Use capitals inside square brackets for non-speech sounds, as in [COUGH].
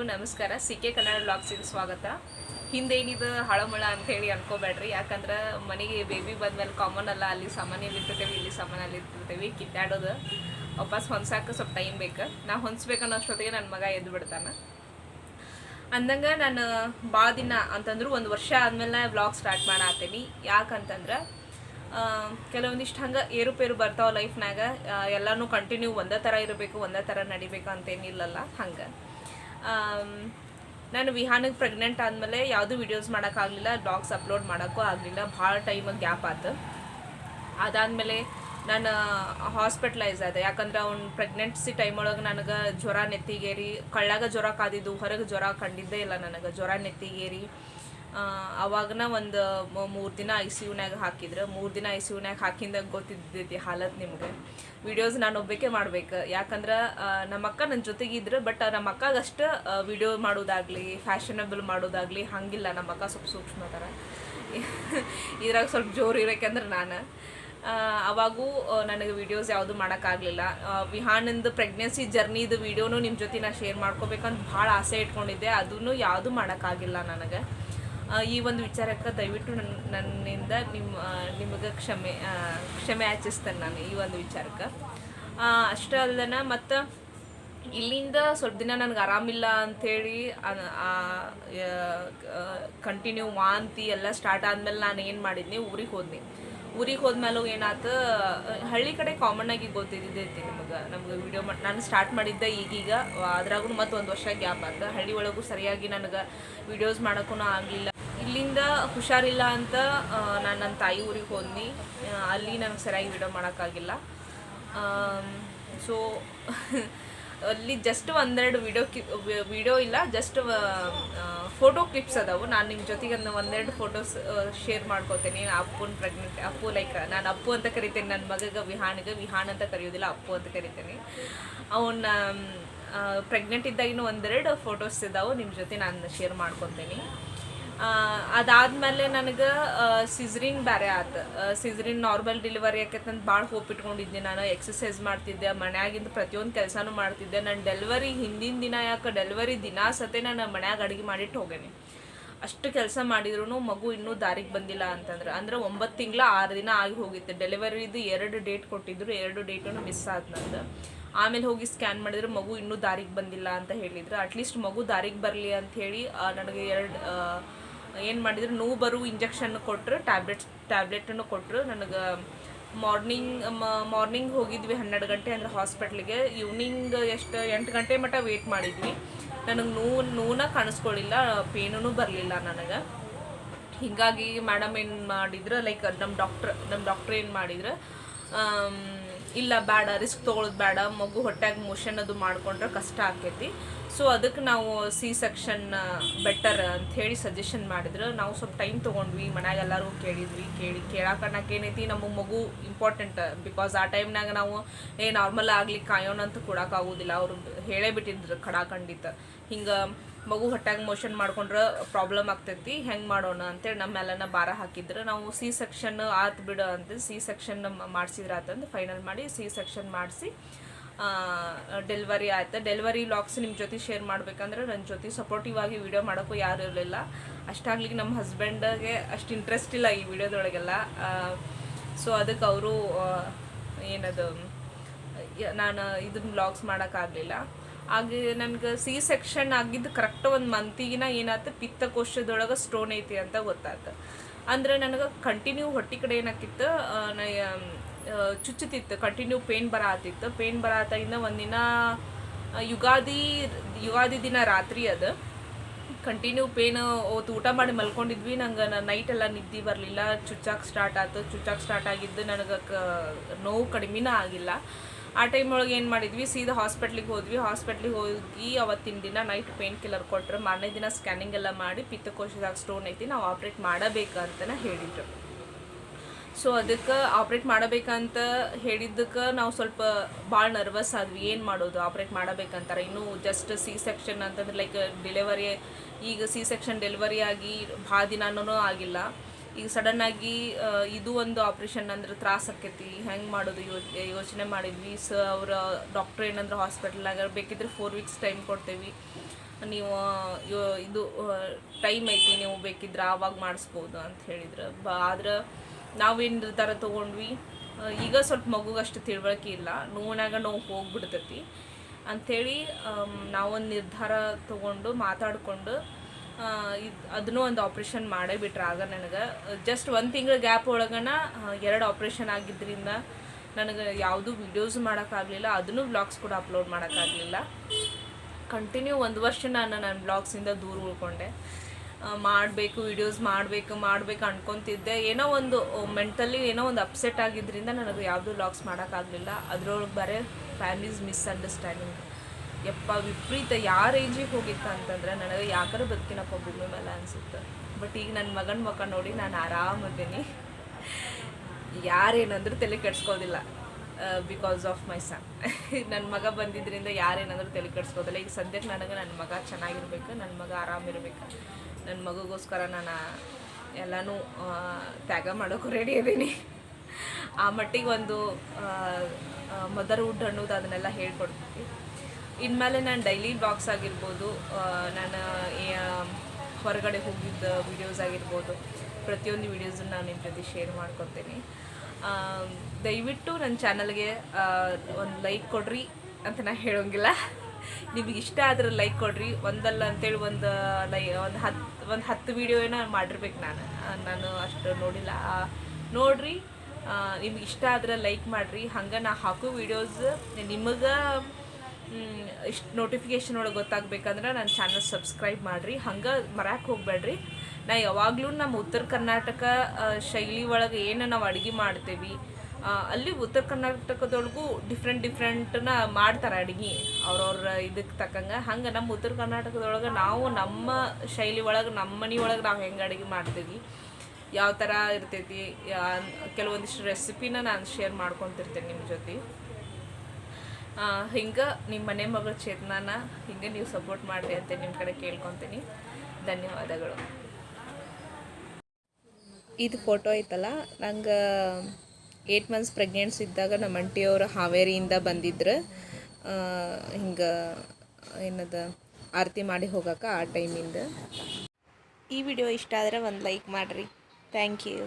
ಎಲ್ಲರಿಗೂ ನಮಸ್ಕಾರ. C K Kannada ಬ್ಲಾಗ್ಸಿಗೆ ಸ್ವಾಗತ. ಹಿಂದೇನಿದು ಹಳಮಳ ಅಂತ ಹೇಳಿ ಅನ್ಕೋಬೇಡ್ರಿ. ಯಾಕಂದ್ರೆ ಮನೆಗೆ ಬೇಬಿ ಬಂದ್ಮೇಲೆ ಕಾಮನ್ ಅಲ್ಲ. ಅಲ್ಲಿ ಇರ್ತಿರ್ತೇವೆ ಇಲ್ಲಿ ಸಾಮಾನ್ಯಲ್ಲಿ ಇರ್ತಿರ್ತೇವೆ ಕಿತ್ತಾಡೋದು ವಾಪಸ್ ಹೊಂದ್ಸಕ್ಕೆ ಸ್ವಲ್ಪ ಟೈಮ್ ಬೇಕು. ನಾ ಹೊಂದ್ಸ್ಬೇಕನ್ನೋ ಅಷ್ಟೊತ್ತಿಗೆ ನನ್ನ ಮಗ ಎದ್ದು ಬಿಡ್ತಾನೆ. ಅಂದಂಗ ನಾನು ಭಾಳ ದಿನ ಅಂತಂದ್ರು ಒಂದು ವರ್ಷ ಆದ್ಮೇಲೆ ಬ್ಲಾಗ್ ಸ್ಟಾರ್ಟ್ ಮಾಡಾತೇನಿ. ಯಾಕಂತಂದ್ರೆ ಕೆಲವೊಂದಿಷ್ಟು ಹಂಗೆ ಏರುಪೇರು ಬರ್ತಾವ ಲೈಫ್ನಾಗ ಎಲ್ಲನೂ ಕಂಟಿನ್ಯೂ ಒಂದೇ ಥರ ಇರಬೇಕು, ಒಂದೇ ಥರ ನಡಿಬೇಕು ಅಂತೇನಿಲ್ಲಲ್ಲ ಹಂಗೆ. ನಾನು ವಿಹಾನಕ್ಕೆ ಪ್ರೆಗ್ನೆಂಟ್ ಆದಮೇಲೆ ಯಾವುದೂ ವಿಡಿಯೋಸ್ ಮಾಡೋಕ್ಕಾಗಲಿಲ್ಲ ಬ್ಲಾಗ್ಸ್ ಅಪ್ಲೋಡ್ ಮಾಡೋಕ್ಕೂ ಆಗಲಿಲ್ಲ, ಭಾಳ ಟೈಮ್ ಗ್ಯಾಪ್ ಆಯ್ತು ಅದಾದಮೇಲೆ ನಾನು ಹಾಸ್ಪಿಟ್ಲೈಸ್ ಆದೆ. ಯಾಕಂದ್ರೆ ಅವ್ನು ಪ್ರೆಗ್ನೆನ್ಸಿ ಟೈಮ್ ಒಳಗೆ ನನಗೆ ಜ್ವರ ನೆತ್ತಿಗೇರಿ, ಕಳ್ಳಾಗ ಜ್ವರ ಕಾದಿದ್ದು, ಹೊರಗೆ ಜ್ವರ ಕಂಡಿದ್ದೇ ಇಲ್ಲ ನನಗೆ. ಜ್ವರ ನೆತ್ತಿಗೇರಿ ಅವಾಗನ ಒಂದು ಮೂರು ದಿನ ಐ ಸಿ ಯುನ್ಯಾಗ ಹಾಕಿದ್ರು. ಮೂರು ದಿನ ಐ ಸಿ ಯುನ್ಯಾಗ ಹಾಕಿಂದ ಗೊತ್ತಿದ್ದೈತಿ ಹಾಲತ್ ನಿಮ್ಗೆ? ವಿಡಿಯೋಸ್ ನಾನು ಒಬ್ಬಕ್ಕೆ ಮಾಡ್ಬೇಕು. ಯಾಕಂದ್ರೆ ನಮ್ಮ ಅಕ್ಕ ನನ್ನ ಜೊತೆಗಿದ್ರು ಬಟ್ ನಮ್ಮ ಅಕ್ಕಗಷ್ಟು ವಿಡಿಯೋ ಮಾಡೋದಾಗ್ಲಿ ಫ್ಯಾಷನಬಲ್ ಮಾಡೋದಾಗ್ಲಿ ಹಂಗಿಲ್ಲ. ನಮ್ಮ ಅಕ್ಕ ಸ್ವಲ್ಪ ಸೂಕ್ಷ್ಮ ಥರ [LAUGHS] ಇದ್ರಾಗ ಸ್ವಲ್ಪ ಜೋರು ಇರೋಕೆಂದ್ರೆ ನಾನು. ಅವಾಗೂ ನನಗೆ ವಿಡಿಯೋಸ್ ಯಾವುದು ಮಾಡೋಕ್ಕಾಗಲಿಲ್ಲ. ವಿಹಾನಂದು ಪ್ರೆಗ್ನೆನ್ಸಿ ಜರ್ನಿದು ವಿಡಿಯೋನು ನಿಮ್ಮ ಜೊತೆ ನಾನು ಶೇರ್ ಮಾಡ್ಕೋಬೇಕಂತ ಭಾಳ ಆಸೆ ಇಟ್ಕೊಂಡಿದ್ದೆ. ಅದನ್ನು ಯಾವುದು ಮಾಡೋಕ್ಕಾಗಿಲ್ಲ ನನಗೆ. ಈ ಒಂದು ವಿಚಾರಕ್ಕೆ ದಯವಿಟ್ಟು ನನ್ನ ನನ್ನಿಂದ ನಿಮ್ಮ ನಿಮಗೆ ಕ್ಷಮೆ ಕ್ಷಮೆ ಆಚರಿಸ್ತೇನೆ ನಾನು ಈ ಒಂದು ವಿಚಾರಕ್ಕೆ. ಅಷ್ಟೇ ಅಲ್ಲದನ ಮತ್ತು ಇಲ್ಲಿಂದ ಸ್ವಲ್ಪ ದಿನ ನನಗೆ ಆರಾಮಿಲ್ಲ ಅಂಥೇಳಿ ಕಂಟಿನ್ಯೂ ವಾಂತಿ ಎಲ್ಲ ಸ್ಟಾರ್ಟ್ ಆದಮೇಲೆ ನಾನು ಏನು ಮಾಡಿದ್ನಿ, ಊರಿಗೆ ಹೋದ್ನಿ. ಊರಿಗೆ ಹೋದ್ಮೇಲೂ ಏನಾಯ್ತು ಹಳ್ಳಿ ಕಡೆ ಕಾಮನ್ ಆಗಿ ಗೊತ್ತಿದ್ದೈತಿ ನಿಮಗೆ ನಮ್ಗೆ ವಿಡಿಯೋ ಮಾಡಿ ನಾನು ಸ್ಟಾರ್ಟ್ ಮಾಡಿದ್ದೆ ಈಗೀಗ ಅದ್ರಾಗೂ ಮತ್ತೆ ಒಂದು ವರ್ಷ ಗ್ಯಾಪ್ ಆಯ್ತು ಹಳ್ಳಿ ಒಳಗೂ ಸರಿಯಾಗಿ ನನಗೆ ವಿಡಿಯೋಸ್ ಮಾಡೋಕ್ಕೂ ಆಗಲಿಲ್ಲ. ಇಲ್ಲಿಂದ ಹುಷಾರಿಲ್ಲ ಅಂತ ನಾನು ನನ್ನ ತಾಯಿ ಊರಿಗೆ ಹೋದ್ನಿ. ಅಲ್ಲಿ ನನಗೆ ಸರಿಯಾಗಿ ವಿಡಿಯೋ ಮಾಡೋಕ್ಕಾಗಿಲ್ಲ ಸೊ ಅಲ್ಲಿ ಜಸ್ಟ್ ಒಂದೆರಡು ವಿಡಿಯೋ ಕ್ಲಿಪ್ ವಿಡಿಯೋ ಇಲ್ಲ ಜಸ್ಟ್ ಫೋಟೋ ಕ್ಲಿಪ್ಸ್ ಅದಾವು. ನಾನು ನಿಮ್ಮ ಜೊತೆಗೆ ಒಂದೆರಡು ಫೋಟೋಸ್ ಶೇರ್ ಮಾಡ್ಕೋತೀನಿ. ಅಪ್ಪನ ಪ್ರೆಗ್ನೆಂಟ್ ಅಪ್ಪು ಲೈಕ್ ನಾನು ಅಪ್ಪು ಅಂತ ಕರಿತೇನೆ. ನನ್ನ ಮಗಗೆ ವಿಹಾನಿಗೆ ವಿಹಾನ್ ಅಂತ ಕರೆಯೋದಿಲ್ಲ, ಅಪ್ಪು ಅಂತ ಕರಿತೇನೆ. ಅವನ್ನ ಪ್ರೆಗ್ನೆಂಟ್ ಇದ್ದಾಗಿನೂ ಒಂದೆರಡು ಫೋಟೋಸ್ ಇದಾವೆ. ನಿಮ್ಮ ಜೊತೆ ನಾನು ಶೇರ್ ಮಾಡ್ಕೊತೀನಿ. ಅದಾದ್ಮೇಲೆ ನನಗೆ ಸಿಜ್ರಿನ್ ಬೇರೆ ಆತು. ಸಿಜ್ರಿನ್ ನಾರ್ಮಲ್ ಡೆಲಿವರಿ ಆಕೈತಂತ ಭಾಳ ಹೋಪ್ ಇಟ್ಕೊಂಡಿದ್ದೆ ನಾನು. ಎಕ್ಸಸೈಸ್ ಮಾಡ್ತಿದ್ದೆ, ಮನ್ಯಾಗಿಂದ ಪ್ರತಿಯೊಂದು ಕೆಲಸನೂ ಮಾಡ್ತಿದ್ದೆ. ನಾನು ಡೆಲಿವರಿ ಹಿಂದಿನ ದಿನ ಯಾಕೆ ಡೆಲಿವರಿ ದಿನ ಸತೆ ನಾನು ಮನ್ಯಾಗ ಅಡುಗೆ ಮಾಡಿಟ್ಟು ಹೋಗೇನಿ. ಅಷ್ಟು ಕೆಲಸ ಮಾಡಿದ್ರು ಮಗು ಇನ್ನೂ ದಾರಿಗೆ ಬಂದಿಲ್ಲ ಅಂತಂದ್ರೆ. ಅಂದ್ರೆ ಒಂಬತ್ತು ತಿಂಗಳ ಆರು ದಿನ ಆಗಿ ಹೋಗಿತ್ತು. ಡೆಲಿವರಿದು ಎರಡು ಡೇಟ್ ಕೊಟ್ಟಿದ್ರು, ಎರಡು ಡೇಟನ್ನು ಮಿಸ್ ಆದ ನಂದು. ಆಮೇಲೆ ಹೋಗಿ ಸ್ಕ್ಯಾನ್ ಮಾಡಿದ್ರೆ ಮಗು ಇನ್ನೂ ದಾರಿಗೆ ಬಂದಿಲ್ಲ ಅಂತ ಹೇಳಿದ್ರು. ಅಟ್ಲೀಸ್ಟ್ ಮಗು ದಾರಿಗೆ ಬರಲಿ ಅಂತ ಹೇಳಿ ನನಗೆ ಎರಡು ಏನು ಮಾಡಿದ್ರು, ನೋವು ಬರೋ ಇಂಜೆಕ್ಷನ್ ಕೊಟ್ಟರು ಟ್ಯಾಬ್ಲೆಟ್ಸ್ ಟ್ಯಾಬ್ಲೆಟನ್ನು ಕೊಟ್ಟರು ನನಗೆ ಮಾರ್ನಿಂಗ್ ಮಾರ್ನಿಂಗ್ ಹೋಗಿದ್ವಿ ಹನ್ನೆರಡು ಗಂಟೆ ಅಂದರೆ ಹಾಸ್ಪಿಟ್ಲಿಗೆ ಈವ್ನಿಂಗ್ ಎಷ್ಟು, ಎಂಟು ಗಂಟೆ ಮಟ್ಟ ವೇಟ್ ಮಾಡಿದ್ವಿ. ನನಗೆ ನೋವು ನೋವನ್ನ ಕಾಣಿಸ್ಕೊಳ್ಳಿಲ್ಲ ಪೇನೂ ಬರಲಿಲ್ಲ ನನಗೆ. ಹೀಗಾಗಿ ಮೇಡಮ್ ಏನು ಮಾಡಿದ್ರು ಲೈಕ್ ನಮ್ಮ ಡಾಕ್ಟ್ರ್ ನಮ್ಮ ಡಾಕ್ಟ್ರ್ ಏನು ಮಾಡಿದ್ರು ಇಲ್ಲ, ಬೇಡ ರಿಸ್ಕ್ ತೊಗೊಳೋದು ಬೇಡ, ಮಗು ಹೊಟ್ಟೆಗೆ ಮೋಷನ್ ಅದು ಮಾಡ್ಕೊಂಡ್ರೆ ಕಷ್ಟ ಆಕೈತಿ. ಸೊ ಅದಕ್ಕೆ ನಾವು ಸಿ ಸೆಕ್ಷನ್ ಬೆಟರ್ ಅಂತ ಹೇಳಿ ಸಜೆಷನ್ ಮಾಡಿದ್ರು. ನಾವು ಸ್ವಲ್ಪ ಟೈಮ್ ತೊಗೊಂಡ್ವಿ. ಮನ್ಯಾಗ ಎಲ್ಲರೂ ಕೇಳಿದ್ವಿ. ಕೇಳಿ ಕೇಳಾಕಣ್ಣಕ್ಕೆ ಏನೈತಿ? ನಮ್ಮ ಮಗು ಇಂಪಾರ್ಟೆಂಟ್ ಬಿಕಾಸ್ ಆ ಟೈಮ್ನಾಗ ನಾವು, ಏ ನಾರ್ಮಲ್ ಆಗ್ಲಿಕ್ಕೆ ಕಾಯೋಣ ಅಂತ ಕೊಡೋಕ್ಕಾಗೋದಿಲ್ಲ ಅವರು ಹೇಳೇ ಬಿಟ್ಟಿದ್ರು ಖಡಾಖಂಡಿತ ಹಿಂಗೆ ಮಗು ಹೊಟ್ಟಾಗ ಮೋಷನ್ ಮಾಡ್ಕೊಂಡ್ರೆ ಪ್ರಾಬ್ಲಮ್ ಆಗ್ತೈತಿ. ಹೆಂಗೆ ಮಾಡೋಣ ಅಂತೇಳಿ ನಮ್ಮೆಲ್ಲನ ಭಾರ ಹಾಕಿದ್ರು. ನಾವು ಸಿ ಸೆಕ್ಷನ್ ಆತ್ ಬಿಡು ಅಂತ ಸಿ ಸೆಕ್ಷನ್ ಮಾಡಿಸಿದ್ರೆ ಆತಂದು ಫೈನಲ್ ಮಾಡಿ ಸಿ ಸೆಕ್ಷನ್ ಮಾಡಿಸಿ ಡೆಲಿವರಿ ಆಯಿತು. ಡೆಲಿವರಿ ಲಾಗ್ಸ್ ನಿಮ್ಮ ಜೊತೆ ಶೇರ್ ಮಾಡಬೇಕಂದ್ರೆ ನನ್ನ ಜೊತೆ ಸಪೋರ್ಟಿವ್ ಆಗಿ ವಿಡಿಯೋ ಮಾಡೋಕ್ಕೂ ಯಾರು ಇರಲಿಲ್ಲ. ಅಷ್ಟಾಗ್ಲಿಕ್ಕೆ ನಮ್ಮ ಹಸ್ಬೆಂಡ್ಗೆ ಅಷ್ಟು ಇಂಟ್ರೆಸ್ಟ್ ಇಲ್ಲ ಈ ವಿಡಿಯೋದೊಳಗೆಲ್ಲ ಸೊ ಅದಕ್ಕೆ ಅವರು ಏನದು ನಾನು ಇದನ್ನ ಬ್ಲಾಗ್ಸ್ ಮಾಡೋಕ್ಕಾಗಲಿಲ್ಲ. ಹಾಗೆ ನನಗೆ ಸಿ ಸೆಕ್ಷನ್ ಆಗಿದ್ದು ಕರೆಕ್ಟ್ ಒಂದು ಮಂತಿಗಿನ ಏನಾಯ್ತು ಪಿತ್ತಕೋಶದೊಳಗೆ ಸ್ಟೋನ್ ಐತಿ ಅಂತ ಗೊತ್ತಾಯ್ತು ಅಂದ್ರೆ ನನಗೆ ಕಂಟಿನ್ಯೂ ಹೊಟ್ಟೆ ಕಡೆ ಏನಾಕಿತ್ತು ಚುಚ್ಚುತ್ತಿತ್ತು ಕಂಟಿನ್ಯೂ ಪೇನ್ ಬರತ್ತಿತ್ತು ಪೇನ್ ಬರತ್ತಾಗಿಂದ ಒಂದಿನ ಯುಗಾದಿ ಯುಗಾದಿ ದಿನ ರಾತ್ರಿ ಅದು. ಕಂಟಿನ್ಯೂ ಪೇನ್ ಓದು ಊಟ ಮಾಡಿ ಮಲ್ಕೊಂಡಿದ್ವಿ. ನಂಗೆ ನೈಟ್ ಎಲ್ಲ ನಿದ್ದೆ ಬರಲಿಲ್ಲ. ಚುಚ್ಚಾಕ್ ಸ್ಟಾರ್ಟ್ ಆಯ್ತು ಚುಚ್ಚಾಕೆ ಸ್ಟಾರ್ಟ್ ಆಗಿದ್ದು ನನಗೆ ಕ ನೋವು ಕಡಿಮೆನೂ ಆಗಿಲ್ಲ. ಆ ಟೈಮ್ ಒಳಗೆ ಏನು ಮಾಡಿದ್ವಿ? ಸೀದಾ ಹಾಸ್ಪಿಟ್ಲಿಗೆ ಹೋದ್ವಿ. ಹಾಸ್ಪಿಟ್ಲಿಗೆ ಹೋಗಿ ಅವತ್ತಿನ ದಿನ ನೈಟ್ ಪೇನ್ ಕಿಲ್ಲರ್ ಕೊಟ್ಟರು ಮಾರನೇ ದಿನ ಸ್ಕ್ಯಾನಿಂಗ್ ಎಲ್ಲ ಮಾಡಿ ಪಿತ್ತಕೋಶದಾಗ ಸ್ಟೋನ್ ಐತಿ. ನಾವು ಆಪ್ರೇಟ್ ಮಾಡಬೇಕಂತ ಹೇಳಿದ್ರು. ಸೊ ಅದಕ್ಕೆ ಆಪ್ರೇಟ್ ಮಾಡಬೇಕಂತ ಹೇಳಿದ್ದಕ್ಕೆ ನಾವು ಸ್ವಲ್ಪ ಭಾಳ ನರ್ವಸ್ ಆದ್ವಿ. ಏನು ಮಾಡೋದು? ಆಪ್ರೇಟ್ ಮಾಡಬೇಕಂತಾರೆ. ಇನ್ನೂ ಜಸ್ಟ್ ಸಿ ಸೆಕ್ಷನ್ ಅಂತಂದ್ರೆ ಲೈಕ್ ಡೆಲಿವರಿ ಈಗ ಸಿ ಸೆಕ್ಷನ್ ಡೆಲಿವರಿ ಆಗಿ ಭಾಳ ದಿನಾನೂ ಆಗಿಲ್ಲ. ಈಗ ಆಗಿ ಇದು ಒಂದು ಆಪ್ರೇಷನ್ ಅಂದ್ರೆ ತ್ರಾಸ ಆಕೈತಿ. ಹೆಂಗೆ ಮಾಡೋದು? ಯೋಚನೆ ಮಾಡಿದ್ವಿ. ಸ ಅವರ ಡಾಕ್ಟ್ರ್ ಏನಂದ್ರೆ ಹಾಸ್ಪಿಟಲ್ನಾಗ ಬೇಕಿದ್ರೆ ಫೋರ್ ವೀಕ್ಸ್ ಟೈಮ್ ಕೊಡ್ತೇವೆ. ನೀವು ಇದು ಟೈಮ್ ಐತಿ. ನೀವು ಬೇಕಿದ್ರೆ ಆವಾಗ ಮಾಡಿಸ್ಬೋದು ಅಂತ ಹೇಳಿದ್ರು. ಬ, ಆದ್ರೆ ನಾವೇನು ನಿರ್ಧಾರ ತೊಗೊಂಡ್ವಿ. ಈಗ ಸ್ವಲ್ಪ ಮಗುಗಷ್ಟು ತಿಳುವಳಿಕೆ ಇಲ್ಲ. ನೋವಿನಾಗ ನೋವು ಹೋಗ್ಬಿಡ್ತೈತಿ. ಅಂಥೇಳಿ ನಾವೊಂದು ನಿರ್ಧಾರ ತೊಗೊಂಡು ಮಾತಾಡಿಕೊಂಡು ಇದು, ಅದನ್ನೂ ಒಂದು ಆಪ್ರೇಷನ್ ಮಾಡೇ ಬಿಟ್ರೆ ಆಗ ನನಗೆ. ಜಸ್ಟ್ ಒಂದು ತಿಂಗಳ ಗ್ಯಾಪ್ ಒಳಗನ ಎರಡು ಆಪ್ರೇಷನ್ ಆಗಿದ್ದರಿಂದ ನನಗೆ ಯಾವುದೂ ವೀಡಿಯೋಸ್ ಮಾಡೋಕ್ಕಾಗಲಿಲ್ಲ. ಅದನ್ನು ವ್ಲಾಗ್ಸ್ ಕೂಡ ಅಪ್ಲೋಡ್ ಮಾಡೋಕ್ಕಾಗಲಿಲ್ಲ. ಕಂಟಿನ್ಯೂ ಒಂದು ವರ್ಷ ನಾನು ನನ್ನ ಬ್ಲಾಗ್ಸಿಂದ ದೂರ ಉಳ್ಕೊಂಡೆ. ಮಾಡಬೇಕು ವಿಡಿಯೋಸ್ ಮಾಡಬೇಕು ಮಾಡಬೇಕು ಅನ್ಕೊತಿದ್ದೆ. ಏನೋ ಒಂದು ಮೆಂಟಲಿ ಏನೋ ಒಂದು ಅಪ್ಸೆಟ್ ಆಗಿದ್ದರಿಂದ ನನಗೆ ಯಾವುದೂ ಲಾಕ್ಸ್ ಮಾಡೋಕ್ಕಾಗಲಿಲ್ಲ. ಅದರೊಳಗೆ ಬರೀ ಫ್ಯಾಮಿಲೀಸ್ ಮಿಸ್ಅಂಡರ್ಸ್ಟ್ಯಾಂಡಿಂಗ್ ಯಪ್ಪ, ವಿಪರೀತ, ಯಾರ ಏಜಿಗೆ ಹೋಗಿತ್ತ ಅಂತಂದ್ರೆ ನನಗೆ ಯಾಕಾರು ಬದುಕಿನಪ್ಪ ಭೂಮಿ ಮೇಲೆ ಅನಿಸುತ್ತೆ. ಬಟ್ ಈಗ ನನ್ನ ಮಗನ ಮುಖ ನೋಡಿ ನಾನು ಆರಾಮಾಗಿದ್ದೀನಿ ಯಾರೇನಂದ್ರೂ ತಲೆ ಕೆಡ್ಸ್ಕೋದಿಲ್ಲ ಬಿಕಾಸ್ ಆಫ್ ಮೈ ಸನ್ [LAUGHS] ನನ್ನ ಮಗ ಬಂದಿದ್ದರಿಂದ ಯಾರೇನಂದ್ರೆ ತಲೆ ಕೆಡ್ಸ್ಕೋದಿಲ್ಲ. ಈಗ ಸದ್ಯಕ್ಕೆ ನನಗೆ ನನ್ನ ಮಗ ಚೆನ್ನಾಗಿರ್ಬೇಕು ನನ್ನ ಮಗ ಆರಾಮಿರ್ಬೇಕು. ನನ್ನ ಮಗುಗೋಸ್ಕರ ನಾನು ಎಲ್ಲನೂ ತ್ಯಾಗ ಮಾಡೋಕ್ಕೂ ರೆಡಿ ಇದ್ದೀನಿ. ಆ ಮಟ್ಟಿಗೆ ಒಂದು ಮದರ್ಹುಡ್ ಅನ್ನೋದು ಅದನ್ನೆಲ್ಲ ಹೇಳ್ಕೊಡ್ತೀನಿ ಇನ್ಮೇಲೆ ನಾನು ಡೈಲಿ ಬ್ಲಾಗ್ಸ್ ಆಗಿರ್ಬೋದು ನಾನು ಹೊರಗಡೆ ಹೋಗಿದ್ದ ವೀಡಿಯೋಸ್ ಆಗಿರ್ಬೋದು, ಪ್ರತಿಯೊಂದು ವೀಡಿಯೋಸನ್ನು ನಾನು ನಿಮ್ಮ ಜೊತೆ ಶೇರ್ ಮಾಡ್ಕೊತೀನಿ. ದಯವಿಟ್ಟು ನನ್ನ ಚಾನಲ್ಗೆ ಒಂದು ಲೈಕ್ ಕೊಡ್ರಿ ಅಂತ ನಾನು ಹೇಳೋಂಗಿಲ್ಲ. ನಿಮಗೆ ಇಷ್ಟ ಆದ್ರೆ ಲೈಕ್ ಕೊಡ್ರಿ. ಒಂದಲ್ಲ ಅಂತೇಳಿ ಒಂದು ಲೈ ಒಂದು ಹತ್ತು ಒಂದು ಹತ್ತು ವೀಡಿಯೋ ಏನೋ ಮಾಡಿರ್ಬೇಕು ನಾನು. ನಾನು ಅಷ್ಟು ನೋಡಿಲ್ಲ. ನೋಡ್ರಿ ನಿಮ್ಗೆ ಇಷ್ಟ ಆದ್ರೆ ಲೈಕ್ ಮಾಡಿರಿ. ಹಂಗೆ ನಾ ಹಾಕೋ ವೀಡಿಯೋಸ್ ನಿಮಗೆ ಇಷ್ಟು ನೋಟಿಫಿಕೇಷನ್ ಒಳಗೆ ಗೊತ್ತಾಗಬೇಕಂದ್ರೆ ನನ್ನ ಚಾನಲ್ ಸಬ್ಸ್ಕ್ರೈಬ್ ಮಾಡಿರಿ. ಹಂಗೆ ಮರ್ಯಾಕೆ ಹೋಗ್ಬೇಡ್ರಿ. ನಾ ಯಾವಾಗಲೂ ನಮ್ಮ ಉತ್ತರ ಕರ್ನಾಟಕ ಶೈಲಿ ಒಳಗೆ ಏನು ನಾವು ಅಡುಗೆ ಮಾಡ್ತೇವೆ. ಅಲ್ಲಿ ಉತ್ತರ ಕರ್ನಾಟಕದೊಳಗೂ ಡಿಫ್ರೆಂಟ್ ಡಿಫ್ರೆಂಟ್ನ ಮಾಡ್ತಾರೆ ಅಡುಗೆ. ಅವ್ರವ್ರ ಇದಕ್ಕೆ ತಕ್ಕಂಗೆ. ಹಂಗೆ ನಮ್ಮ ಉತ್ತರ ಕರ್ನಾಟಕದೊಳಗೆ ನಾವು ನಮ್ಮ ಶೈಲಿ ಒಳಗೆ, ನಮ್ಮ ಮನೆ ಒಳಗೆ ನಾವು ಹೆಂಗೆ ಅಡುಗೆ ಮಾಡ್ತೀವಿ. ಯಾವ ಥರ ಇರ್ತೈತಿ ಕೆಲವೊಂದಿಷ್ಟು ರೆಸಿಪಿನ ನಾನು ಶೇರ್ ಮಾಡ್ಕೊತಿರ್ತೇನೆ ನಿಮ್ಮ ಜೊತೆ. ಹಿಂಗೆ ನಿಮ್ಮ ಮನೆ ಮಗಳ ಚೇತನಾನ ಹಿಂಗೆ ನೀವು ಸಪೋರ್ಟ್ ಮಾಡಿರಿ ಅಂತ ನಿಮ್ಮ ಕಡೆ ಕೇಳ್ಕೊತೀನಿ. ಧನ್ಯವಾದಗಳು. ಇದು ಫೋಟೋ ಐತಲ್ಲ, ನಂಗೆ ಏಯ್ಟ್ ಮಂತ್ಸ್ ಪ್ರೆಗ್ನೆನ್ಸ್ ಇದ್ದಾಗ ನಮ್ಮ ಅಂಟಿಯವರು ಹಾವೇರಿಯಿಂದ ಬಂದಿದ್ರು. ಹಿಂಗೆ, ಏನದ, ಆರತಿ ಮಾಡಿ ಹೋಗಕ್ಕೆ ಆ ಟೈಮಿಂದ ಈ ವಿಡಿಯೋ ಇಷ್ಟ ಆದರೆ ಒಂದು ಲೈಕ್ ಮಾಡಿರಿ. Thank you